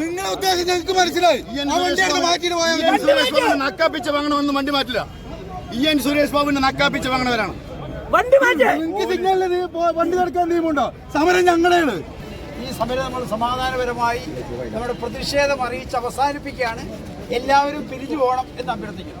നിങ്ങളെ ഉദ്ദേശം ഞങ്ങൾക്ക് മനസ്സിലായി. ആ വണ്ടി എടുത്ത് മാറ്റിയിട്ട് പോയാൽ നക്കാപ്പിച്ച് വാങ്ങണമെന്ന് വണ്ടി മാറ്റില്ല. ഇ എൻ സുരേഷ് ബാബുവിന്റെ നക്കാപ്പിച്ച് വാങ്ങണവരാണ്. വണ്ടി മാറ്റി. നിങ്ങൾക്ക് സിഗ്നലിൽ വണ്ടി നടക്കാൻ നിയമമുണ്ടോ? സമരം ഞങ്ങളെയാണ് ഈ സമരം നമ്മൾ സമാധാനപരമായി നമ്മുടെ പ്രതിഷേധം അറിയിച്ച് അവസാനിപ്പിക്കുകയാണ്. എല്ലാവരും പിരിഞ്ഞു പോകണം എന്ന് അഭ്യർത്ഥിക്കുന്നു.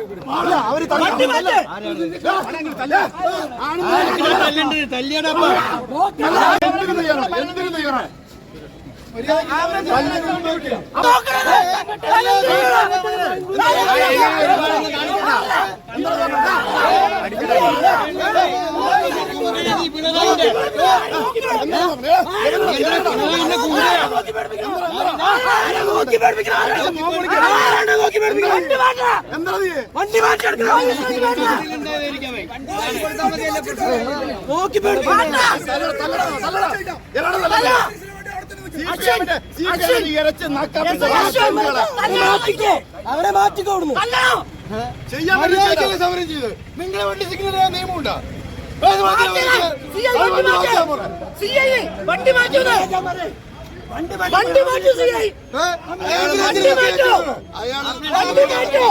അവർ എന്തിനു എന്തിനു തയ്യാറാണ് നോക്കി മാറ്റാ. അവരെ മാറ്റിക്കോടുന്നു ചെയ്യാൻ സമരം ചെയ്ത്. നിങ്ങളെ വണ്ടി സിഗ്നൽ നിയമമുണ്ടോ? വണ്ടി? അത് വണ്ടി മാറ്റു. C I. വണ്ടി മാറ്റൂ. വണ്ടി മാറ്റൂ.